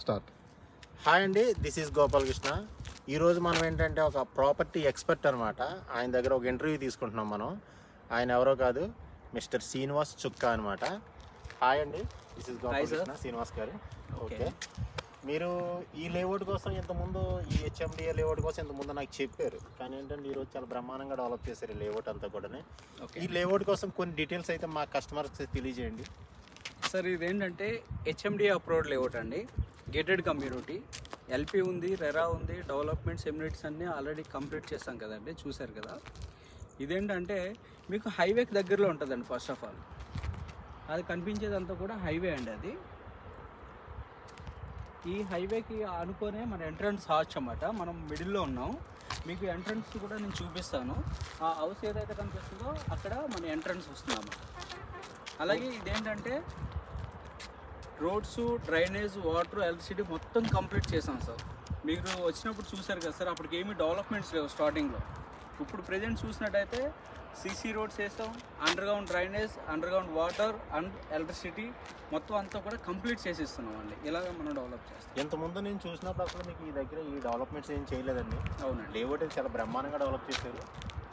Start. Hi అండి this is Gopalakrishna. ఈరోజు మనం ఏంటంటే ఒక ప్రాపర్టీ ఎక్స్పర్ట్ అనమాట ఆయన దగ్గర ఒక ఇంటర్వ్యూ తీసుకుంటున్నాం మనం. ఆయన ఎవరో కాదు మిస్టర్ శ్రీనివాస్ చుక్క అనమాట హాయ్ అండి దిస్ ఈస్ గోపాలకృష్ణ శ్రీనివాస్ గారు. ఓకే. మీరు ఈ లేఅవుట్ కోసం ఇంతకుముందు ఈ హెచ్ఎండిఏ లేఅవుట్ కోసం ఇంతకుముందు నాకు చెప్పారు. కానీ ఏంటంటే ఈరోజు చాలా బ్రహ్మాండంగా డెవలప్ చేశారు ఈ లేఅవుట్ అంతా కూడా ఈ లేఅవుట్ కోసం కొన్ని డీటెయిల్స్ అయితే మా కస్టమర్స్ తెలియజేయండి. సార్ ఇదేంటంటే హెచ్ఎండి అప్రోడ్ లేఅవుట్ అండి. గేటెడ్ కమ్యూనిటీ ఎల్పి ఉంది రెరా ఉంది డెవలప్మెంట్స్ ఎమ్యూనిటీస్ అన్నీ ఆల్రెడీ కంప్లీట్ చేస్తాం కదండి చూశారు కదా. ఇదేంటంటే మీకు హైవేకి దగ్గరలో ఉంటుందండి ఫస్ట్ ఆఫ్ ఆల్ అది కనిపించేదంతా కూడా హైవే అండి అది. ఈ హైవేకి ఆనుకొనే మన ఎంట్రన్స్ హాచ్ అన్నమాట మనం మిడిల్లో ఉన్నాం. మీకు ఎంట్రన్స్ కూడా నేను చూపిస్తాను. ఆ హౌస్ ఏదైతే కనిపిస్తుందో అక్కడ మన ఎంట్రన్స్ వస్తుందన్నమాట అలాగే ఇదేంటంటే రోడ్స్ డ్రైనేజ్ వాటర్ ఎలక్ట్రిసిటీ మొత్తం కంప్లీట్ చేసాం సార్. మీరు వచ్చినప్పుడు చూసారు కదా సార్ అప్పటికి ఏమీ డెవలప్మెంట్స్ లేవు స్టార్టింగ్లో. ఇప్పుడు ప్రజెంట్ చూసినట్టయితే సీసీ రోడ్స్ వేసాం underground drainage underground water and electricity మొత్తం అంతా కూడా కంప్లీట్ చేసేస్తున్నాం అండి. ఇలాగ మనం డెవలప్ చేస్తాం. ఇంతకుముందు నేను చూసినప్పుడు అసలు మీకు ఈ దగ్గర ఈ డెవలప్మెంట్స్ ఏం చేయలేదండి. అవునండి. లేఅవుట్ చాలా బ్రహ్మాండంగా డెవలప్ చేశారు.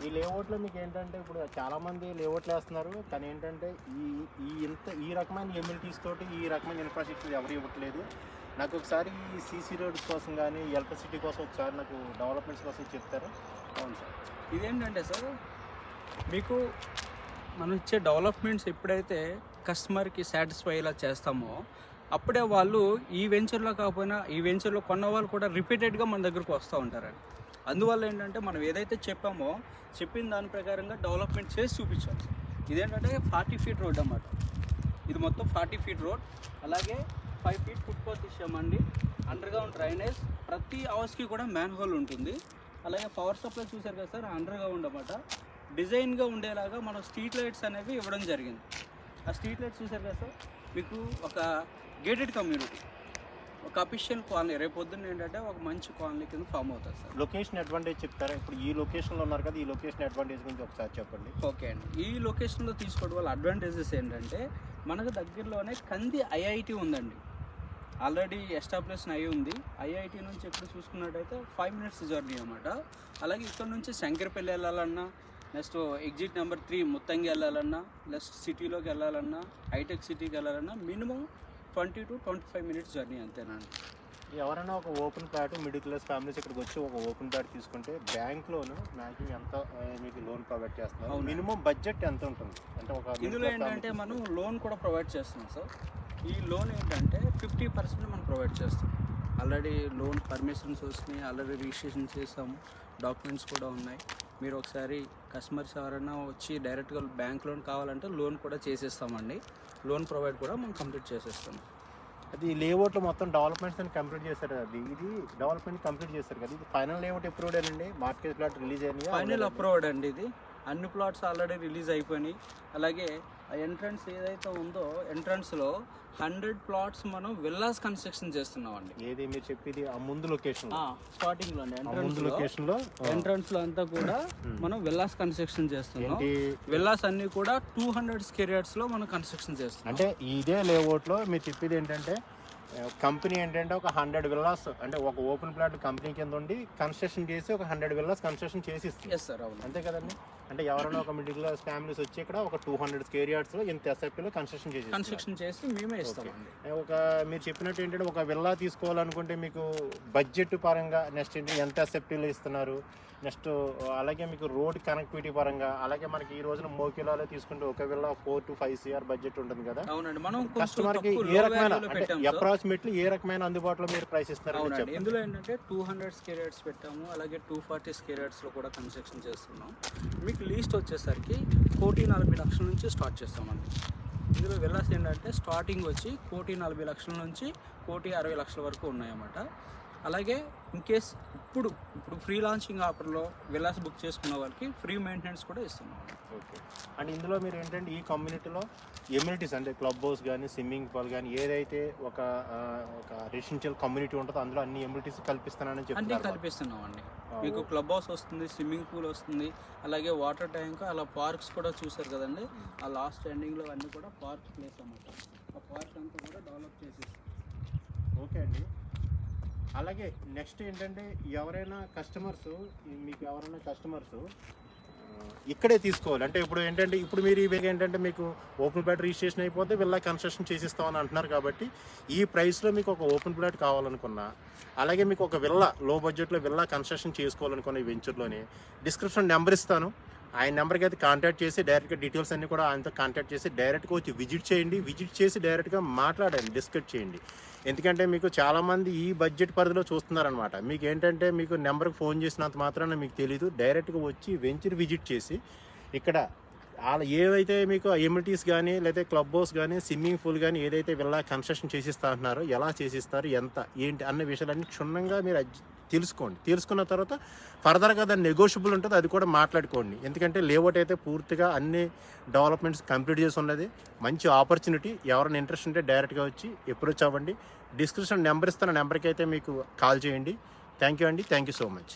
ఈ లేఅవుట్లో మీకు ఏంటంటే ఇప్పుడు చాలామంది లేఅవుట్లు వేస్తున్నారు కానీ ఏంటంటే ఈ ఈ ఇంత ఈ రకమైన ఎమ్యూనిటీస్ తోటి ఈ రకమైన ఇన్ఫ్రాస్ట్రక్చర్ ఎవరు ఇవ్వట్లేదు. నాకు ఒకసారి ఈ సీసీ రోడ్స్ కోసం కానీ ఎలక్ట్రిసిటీ కోసం ఒకసారి నాకు డెవలప్మెంట్స్ కోసం చెప్తారు. అవును సార్. ఇదేంటంటే సార్ మీకు మనం ఇచ్చే డెవలప్మెంట్స్ ఎప్పుడైతే కస్టమర్కి సాటిస్ఫై అయ్యేలా చేస్తామో అప్పుడే వాళ్ళు ఈ వెంచర్లో కాకపోయినా ఈ వెంచర్లో కొన్న వాళ్ళు కూడా రిపీటెడ్గా మన దగ్గరకు వస్తూ ఉంటారండి. అందువల్ల ఏంటంటే మనం ఏదైతే చెప్పామో చెప్పిన దాని ప్రకారంగా డెవలప్మెంట్ చేసి చూపించాలి. ఇదేంటంటే ఫార్టీ ఫీట్ రోడ్ అన్నమాట. ఇది మొత్తం ఫార్టీ ఫీట్ రోడ్ అలాగే ఫైవ్ ఫీట్ ఫుట్పాత్ ఇచ్చామండి. అండర్ గ్రౌండ్ డ్రైనేజ్ ప్రతి హౌస్కి కూడా మ్యాన్ హోల్ ఉంటుంది. అలాగే పవర్ సప్లై చూసారు కదా సార్ అండర్ గ్రౌండ్ డిజైన్గా ఉండేలాగా మనం స్ట్రీట్ లైట్స్ అనేవి ఇవ్వడం జరిగింది. ఆ స్ట్రీట్ లైట్స్ చూసారు కదా సార్ మీకు ఒక గేటెడ్ కమ్యూనిటీ ఒక అఫిషియల్ కాలనీ రేపు పొద్దున్న ఏంటంటే ఒక మంచి కాలనీ కింద ఫామ్ అవుతుంది సార్. లొకేషన్ అడ్వాంటేజ్ చెప్తారా? ఇప్పుడు ఈ లొకేషన్లో ఉన్నారు కదా ఈ లొకేషన్ అడ్వాంటేజ్ గురించి ఒకసారి చెప్పండి. ఓకే అండి. ఈ లొకేషన్లో తీసుకోవడం వల్ల అడ్వాంటేజెస్ ఏంటంటే మనకు దగ్గరలోనే కంది ఐఐటి ఉందండి. ఆల్రెడీ ఎస్టాబ్లిష్ అయి ఉంది. ఐఐటి నుంచి ఎప్పుడు చూసుకున్నట్టయితే ఫైవ్ మినిట్స్ జర్నీ అనమాట అలాగే ఇక్కడ నుంచి శంకరపల్లి వెళ్ళాలన్నా next exit number three Muthangi వెళ్ళాలన్నా నెక్స్ట్ సిటీలోకి వెళ్ళాలన్నా హైటెక్ సిటీకి వెళ్ళాలన్నా minimum twenty to twenty five minutes journey అంతేనండి ఎవరైనా ఒక open plot middle class families ఇక్కడికి వచ్చి ఒక ఓపెన్ ప్లాట్ తీసుకుంటే బ్యాంక్ లోన్ మ్యాక్సిమం ఎంత మీకు లోన్ ప్రొవైడ్ చేస్తున్నారు. మినిమం బడ్జెట్ ఎంత ఉంటుంది? అంటే ఒక ఇందులో ఏంటంటే మనం లోన్ కూడా ప్రొవైడ్ చేస్తున్నాం సార్. ఈ లోన్ ఏంటంటే ఫిఫ్టీ పర్సెంట్ మనం ప్రొవైడ్ చేస్తాం. ఆల్రెడీ లోన్ పర్మిషన్స్ వచ్చినాయి ఆల్రెడీ రిజిస్ట్రేషన్ చేసాము. డాక్యుమెంట్స్ కూడా ఉన్నాయి. మీరు ఒకసారి కస్టమర్స్ ఎవరైనా వచ్చి డైరెక్ట్గా బ్యాంక్ లోన్ కావాలంటే లోన్ కూడా చేసేస్తామండి. లోన్ ప్రొవైడ్ కూడా మనం కంప్లీట్ చేసేస్తాం. అది లేఅవుట్లో మొత్తం డెవలప్మెంట్స్ అని కంప్లీట్ చేశారు అది? ఇది డెవలప్మెంట్ కంప్లీట్ చేశారు కదా? ఇది ఫైనల్ లేఅవుట్ ఎప్పుడు అండి మార్కెట్ ప్లాట్ రిలీజ్ అయినాయి? ఫైనల్ అప్రూవ్డ్ అండి ఇది. అన్ని ప్లాట్స్ ఆల్రెడీ రిలీజ్ అయిపోయినాయి. అలాగే ఆ ఎంట్రన్స్ ఏదైతే ఉందో ఎంట్రన్స్లో హండ్రెడ్ ప్లాట్స్ మనం విల్లాస్ కన్స్ట్రక్షన్ చేస్తున్నాం అండి ఏది మీరు చెప్పేది? ఆ ముందు లొకేషన్ స్టార్టింగ్లో ఎంట్రన్స్ లొకేషన్లో. ఎంట్రన్స్లో అంతా కూడా మనం విల్లాస్ కన్స్ట్రక్షన్ చేస్తున్నాం. విల్లాస్ అన్ని కూడా టూ హండ్రెడ్ స్క్వేర్ యార్డ్స్లో మనం కన్స్ట్రక్షన్ చేస్తున్నాం. అంటే ఇదే లేఅవుట్లో మీరు చెప్పేది ఏంటంటే కంపెనీ ఏంటంటే ఒక హండ్రెడ్ విల్లాస్ అంటే ఒక ఓపెన్ ప్లాట్ కంపెనీ కింద ఉండి కన్స్ట్రక్షన్ చేసి ఒక హండ్రెడ్ విల్లాస్ కన్స్ట్రక్షన్ చేసి ఇస్తుంది ఎస్ సార్ అవును. అంతే కదండి? అంటే ఎవరైనా ఒక మిడిల్ క్లాస్ ఫ్యామిలీస్ వచ్చి ఇక్కడ ఒక టూ హండ్రెడ్ స్క్వేర్ యార్డ్స్లో ఇంత ఎస్ఎఫ్లో కన్స్ట్రక్షన్ చేసి. కన్స్ట్రక్షన్ చేసి మేమే ఇస్తామండి. ఒక మీరు చెప్పినట్టు ఏంటంటే ఒక విల్లా తీసుకోవాలనుకుంటే మీకు బడ్జెట్ పరంగా నెక్స్ట్ ఏంటి ఎంత ఎస్ఎఫ్టీలో ఇస్తున్నారు? నెక్స్ట్ అలాగే మీకు రోడ్ కనెక్టివిటీ పరంగా అలాగే మనకి ఈ రోజున మోకిలాలో తీసుకుంటే ఒక villa four to five CR budget ఉంటుంది కదా. అవునండి మనం కొంచెం కస్టమర్కి తక్కువ ఏ రకమైన అంటే అప్రాక్సిమేట్లీ ఏ రకమైన అందుబాటులో మీరు ప్రైస్ ఇస్తారని అవునండి. ఇందులో ఏంటంటే టూ హండ్రెడ్ స్క్వేర్ యార్డ్స్ పెట్టాము. అలాగే టూ ఫార్టీ స్క్వేర్ యార్డ్స్లో కూడా కన్స్ట్రక్షన్ చేస్తున్నాం. మీకు లీస్ట్ వచ్చేసరికి కోటి నలభై లక్షల నుంచి స్టార్ట్ చేస్తామండి. ఇందులో విల్లాస్ ఏంటంటే స్టార్టింగ్ వచ్చి కోటి నలభై లక్షల నుంచి కోటి అరవై లక్షల వరకు ఉన్నాయన్నమాట. అలాగే ఇన్ కేస్ ఇప్పుడు ఇప్పుడు ఫ్రీ లాంచింగ్ ఆఫర్లో విల్లాస్ బుక్ చేసుకున్న వాళ్ళకి ఫ్రీ మెయింటెనెన్స్ కూడా ఇస్తున్నాం. ఓకే అండ్ ఇందులో మీరు ఏంటంటే ఈ కమ్యూనిటీలో ఎమ్యూనిటీస్ అంటే క్లబ్ హౌస్ కానీ స్విమ్మింగ్ పూల్ కానీ ఏదైతే ఒక ఒక రెసిడెన్షియల్ కమ్యూనిటీ ఉంటుందో అందులో అన్ని ఎమ్యూనిటీస్ కల్పిస్తానని అన్నీ చెప్తున్నారు కల్పిస్తున్నాం అండి మీకు క్లబ్ హౌస్ వస్తుంది స్విమ్మింగ్ పూల్ వస్తుంది అలాగే వాటర్ ట్యాంక్ అలా పార్క్స్ కూడా చూసారు కదండి. ఆ లాస్ట్ ఎండింగ్లో అన్నీ కూడా పార్క్ ప్లేస్ అన్నమాట. ఆ పార్క్ అంతా కూడా డెవలప్ చేసేసి. ఓకే అండి. అలాగే నెక్స్ట్ ఏంటంటే ఎవరైనా కస్టమర్స్ మీకు ఎవరైనా కస్టమర్స్ ఇక్కడే తీసుకోవాలి. అంటే ఇప్పుడు ఏంటంటే ఇప్పుడు మీరు ఇవి ఏంటంటే మీకు ఓపెన్ ప్లాట్ రిజిస్ట్రేషన్ అయిపోతే విల్లా కన్స్ట్రక్షన్ చేసిస్తామని అంటున్నారు కాబట్టి ఈ ప్రైస్లో మీకు ఒక ఓపెన్ ప్లాట్ కావాలనుకున్నా అలాగే మీకు ఒక విల్లా లో బడ్జెట్లో విల్లా కన్స్ట్రక్షన్ చేసుకోవాలనుకున్న ఈ వెంచర్లోని డిస్క్రిప్షన్ నెంబర్ ఇస్తాను. ఆయన నెంబర్కి అయితే కాంటాక్ట్ చేసి డైరెక్ట్గా డీటెయిల్స్ అన్ని కూడా ఆయనతో కాంటాక్ట్ చేసి డైరెక్ట్గా వచ్చి విజిట్ చేయండి. విజిట్ చేసి డైరెక్ట్గా మాట్లాడండి డిస్కస్ చేయండి. ఎందుకంటే మీకు చాలామంది ఈ బడ్జెట్ పరిధిలో చూస్తున్నారనమాట మీకు ఏంటంటే మీకు నెంబర్కి ఫోన్ చేసినంత మాత్రాన మీకు తెలీదు. డైరెక్ట్గా వచ్చి వెంచర్ విజిట్ చేసి ఇక్కడ వాళ్ళ ఏవైతే మీకు ఎమ్యూనిటీస్ కానీ లేదా క్లబ్ హౌస్ కానీ స్విమ్మింగ్ పూల్ కానీ ఏదైతే వీళ్ళ కన్స్ట్రక్షన్ చేసిస్తా అంటున్నారో ఎలా చేసిస్తారు ఎంత ఏంటి అన్న విషయాలన్నీ క్షుణ్ణంగా మీరు తెలుసుకోండి. తెలుసుకున్న తర్వాత ఫర్దర్గా దాన్ని నెగోషియబుల్ ఉంటుంది అది కూడా మాట్లాడుకోండి. ఎందుకంటే లేఅవుట్ అయితే పూర్తిగా అన్ని డెవలప్మెంట్స్ కంప్లీట్ చేసి ఉన్నది. మంచి ఆపర్చునిటీ ఎవరైనా ఇంట్రెస్ట్ ఉంటే డైరెక్ట్గా వచ్చి అప్రోచ్ అవ్వండి. డిస్క్రిప్షన్ నెంబర్ ఇస్తున్న నెంబర్కి అయితే మీకు కాల్ చేయండి. థ్యాంక్ యూ అండి. Thank you so much.